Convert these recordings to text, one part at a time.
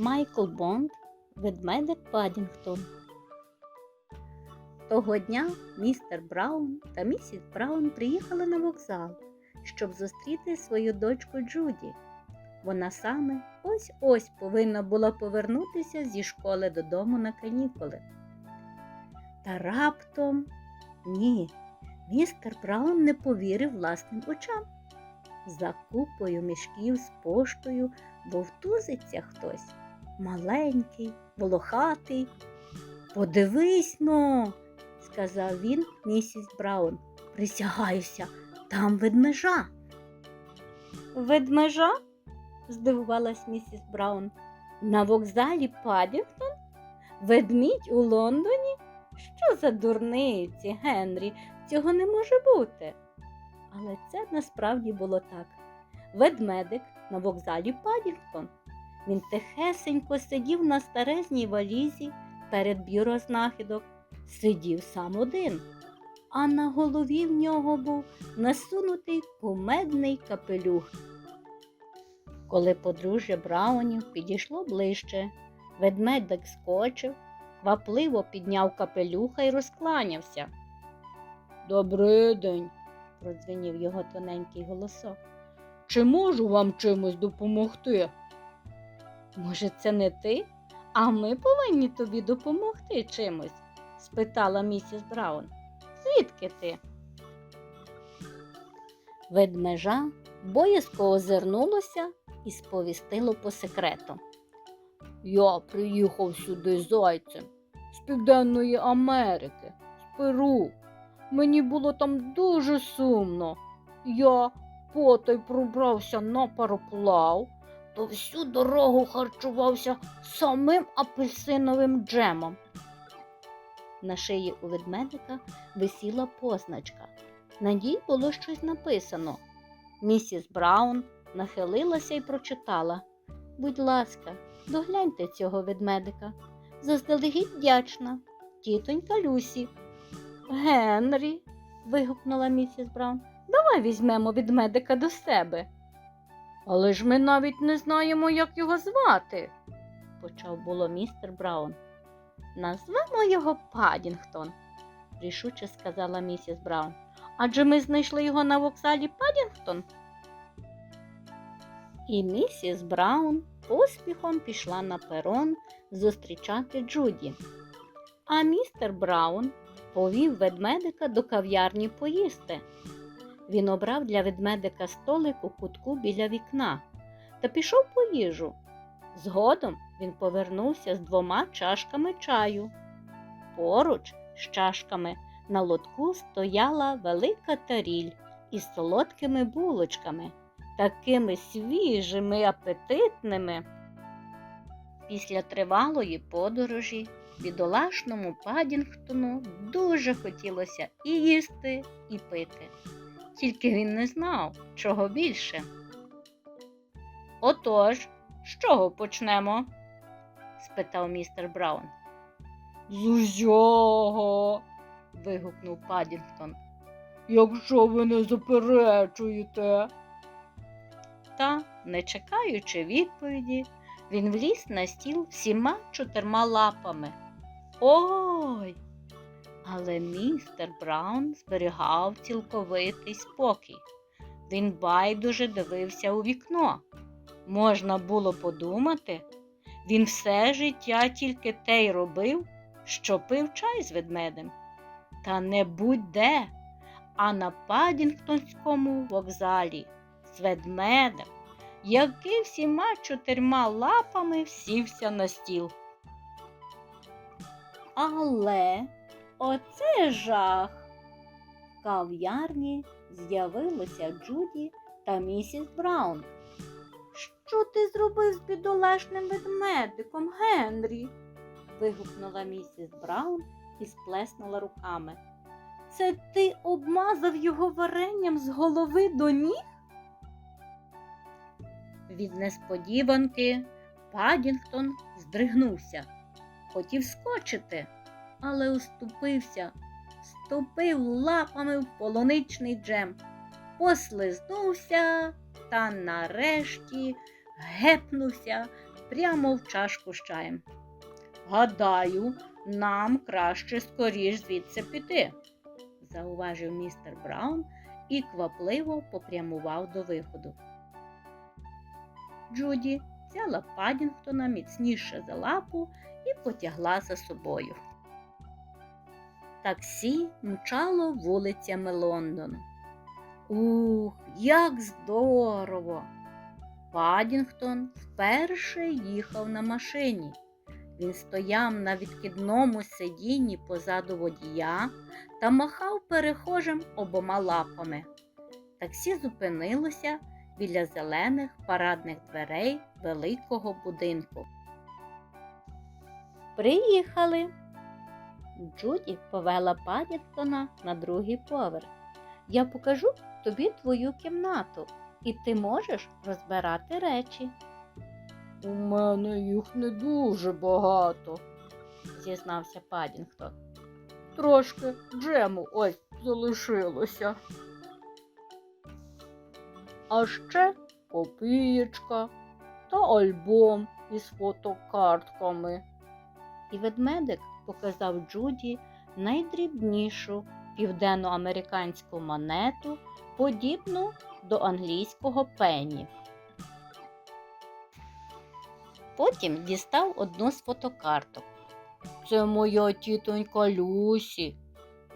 Майкл Бонд, ведмедик Падінгтон. Того дня містер Браун та місіс Браун приїхали на вокзал, щоб зустріти свою дочку Джуді. Вона саме ось-ось повинна була повернутися зі школи додому на канікули. Та раптом ні, містер Браун не повірив власним очам. За купою мішків з поштою вовтузиться хтось маленький, волохатий. Подивись но, сказав він місіс Браун. Присягаюся, там ведмежа. Ведмежа? здивувалась місіс Браун. На вокзалі Падінгтон? Ведмідь у Лондоні? Що за дурниці, Генрі? Цього не може бути. Але це насправді було так. Ведмедик на вокзалі Падінгтон. Він тихесенько сидів на старезній валізі перед бюро знахідок, сидів сам один, а на голові в нього був насунутий кумедний капелюх. Коли подружжя Браунів підійшло ближче, ведмедик скочив, квапливо підняв капелюха і розкланявся. Добрий день, продзвенів його тоненький голосок. Чи можу вам чимось допомогти? Може, це не ти, а ми повинні тобі допомогти чимось? спитала місіс Браун. Звідки ти? Ведмежа боязко озирнулося і сповістило по секрету. Я приїхав сюди зайцем з Південної Америки, з Перу. Мені було там дуже сумно. Я потай пробрався на пароплав, то всю дорогу харчувався самим апельсиновим джемом. На шиї у ведмедика висіла позначка. На ній було щось написано. Місіс Браун нахилилася і прочитала Будь ласка, догляньте цього ведмедика. Заздалегідь вдячна, тітонька Люсі. Генрі. вигукнула місіс Браун. Давай візьмемо ведмедика до себе. Але ж ми навіть не знаємо, як його звати, почав було містер Браун. Назвемо його Падінгтон, рішуче сказала місіс Браун. Адже ми знайшли його на вокзалі Падінгтон. І місіс Браун поспіхом пішла на перон зустрічати Джуді. А містер Браун повів ведмедика до кав'ярні поїсти. Він обрав для ведмедика столик у кутку біля вікна та пішов по їжу. Згодом він повернувся з двома чашками чаю. Поруч з чашками на лотку стояла велика таріль із солодкими булочками, такими свіжими, апетитними. Після тривалої подорожі бідолашному Падінгтону дуже хотілося і їсти, і пити. Тільки він не знав, чого більше. Отож, з чого почнемо? спитав містер Браун. З усього. вигукнув Падінгтон. Якщо ви не заперечуєте. Та, не чекаючи відповіді, він вліз на стіл всіма чотирма лапами. Ой! Але містер Браун зберігав цілковитий спокій. Він байдуже дивився у вікно. Можна було подумати, він все життя тільки те й робив, що пив чай з ведмедем. Та не будь-де, а на Падінгтонському вокзалі з ведмедем, який всіма чотирма лапами сівся на стіл. Але оце жах. В кав'ярні з'явилися Джуді та місіс Браун. Що ти зробив з бідолашним ведмедиком, Генрі? вигукнула місіс Браун і сплеснула руками. Це ти обмазав його варенням з голови до ніг? Від несподіванки Падінгтон здригнувся, хотів скочити, але уступився, ступив лапами в полуничний джем, послизнувся та нарешті гепнувся прямо в чашку з чаєм. Гадаю, нам краще скоріш звідси піти, зауважив містер Браун і квапливо попрямував до виходу. Джуді взяла Падінгтона міцніше за лапу і потягла за собою. Таксі мчало вулицями Лондону. Ух, як здорово! Падінгтон вперше їхав на машині. Він стояв на відкидному сидінні позаду водія та махав перехожим обома лапами. Таксі зупинилося біля зелених парадних дверей великого будинку. Приїхали. Джуді повела Падінгтона на другий поверх. Я покажу тобі твою кімнату, і ти можеш розбирати речі. У мене їх не дуже багато, зізнався Падінгтон. Трошки джему ось залишилося. А ще копієчка та альбом із фотокартками. І ведмедик показав Джуді найдрібнішу південноамериканську монету, подібну до англійського пенні. Потім дістав одну з фотокарток. Це моя тітонька Люсі,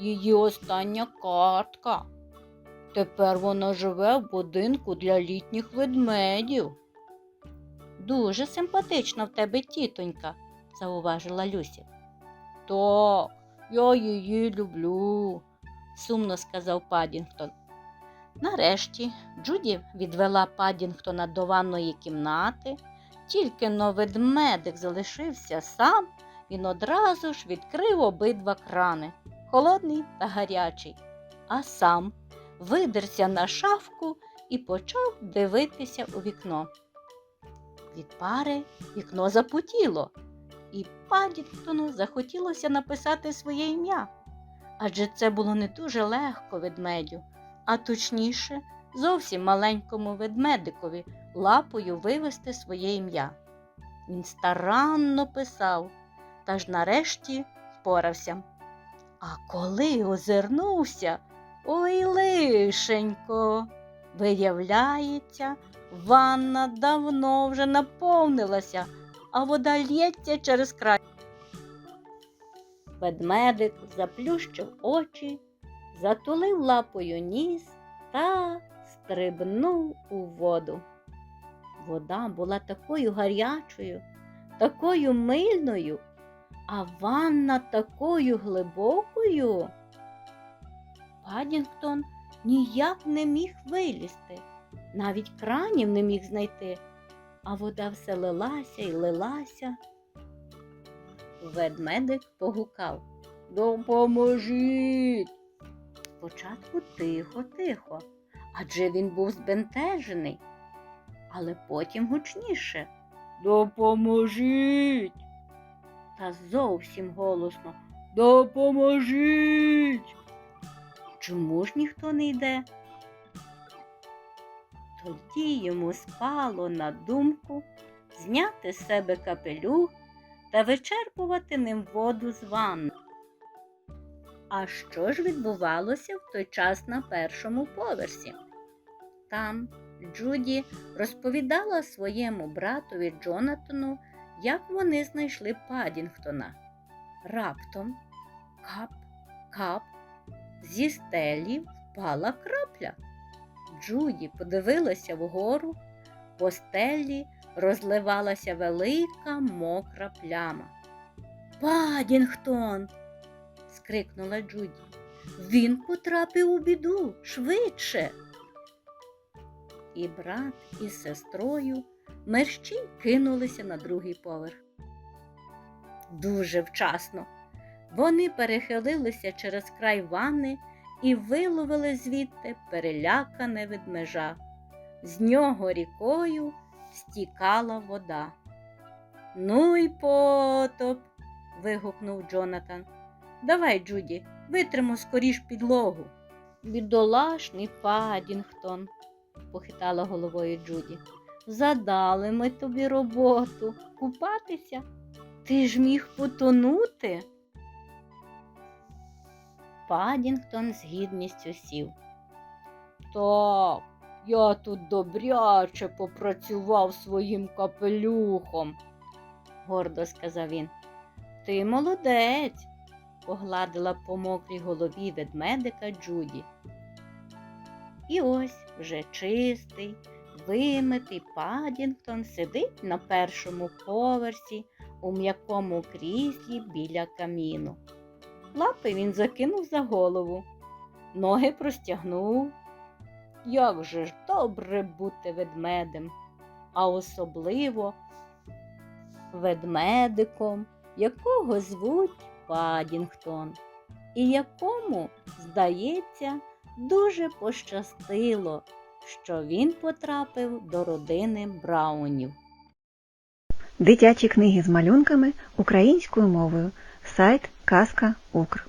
її остання картка. Тепер вона живе в будинку для літніх ведмедів. Дуже симпатична в тебе тітонька, зауважила Люсі. Так, я її люблю, сумно сказав Падінгтон. Нарешті Джуді відвела Падінгтона до ванної кімнати, тільки но ведмедик залишився сам, він одразу ж відкрив обидва крани, холодний та гарячий, а сам видерся на шафку і почав дивитися у вікно. Від пари вікно запотіло, і Падінгтону захотілося написати своє ім'я. Адже це було не дуже легко ведмедю, а точніше, зовсім маленькому ведмедикові лапою вивести своє ім'я. Він старанно писав, та ж нарешті впорався. А коли озирнувся, ой лишенько, виявляється, ванна давно вже наповнилася, а вода лється через край. Ведмедик заплющив очі, затулив лапою ніс та стрибнув у воду. Вода була такою гарячою, такою мильною, а ванна такою глибокою. Падінгтон ніяк не міг вилізти, навіть кранів не міг знайти, а вода все лилася й лилася. Ведмедик погукав Допоможіть. Спочатку тихо, тихо, адже він був збентежений, але потім гучніше Допоможіть. Та зовсім голосно Допоможіть. Чому ж ніхто не йде? Тоді йому спало на думку зняти з себе капелюх та вичерпувати ним воду з ванни. А що ж відбувалося в той час на першому поверсі? Там Джуді розповідала своєму братові Джонатану, як вони знайшли Падінгтона. Раптом кап, кап, зі стелі впала крапля. Джуді подивилася вгору, по стелі розливалася велика мокра пляма. Падінгтон. скрикнула Джуді. Він потрапив у біду швидше. І брат із сестрою мерщій кинулися на другий поверх. Дуже вчасно. Вони перехилилися через край ванни і виловили звідти перелякане ведмежа. З нього рікою стікала вода. Ну й потоп. вигукнув Джонатан. Давай, Джуді, витримо скоріш підлогу. Бідолашний Падінгтон, похитала головою Джуді. задали ми тобі роботу купатися. Ти ж міг потонути. Падінгтон з гідністю сів. Так, я тут добряче попрацював своїм капелюхом, гордо сказав він. Ти молодець, погладила по мокрій голові ведмедика Джуді. І ось вже чистий, вимитий Падінгтон сидить на першому поверсі у м'якому кріслі біля каміну. Лапи він закинув за голову, ноги простягнув. Як же ж добре бути ведмедем, а особливо ведмедиком, якого звуть Падінгтон, і якому, здається, дуже пощастило, що він потрапив до родини Браунів. Дитячі книги з малюнками українською мовою. Сайт «Каска. Укр.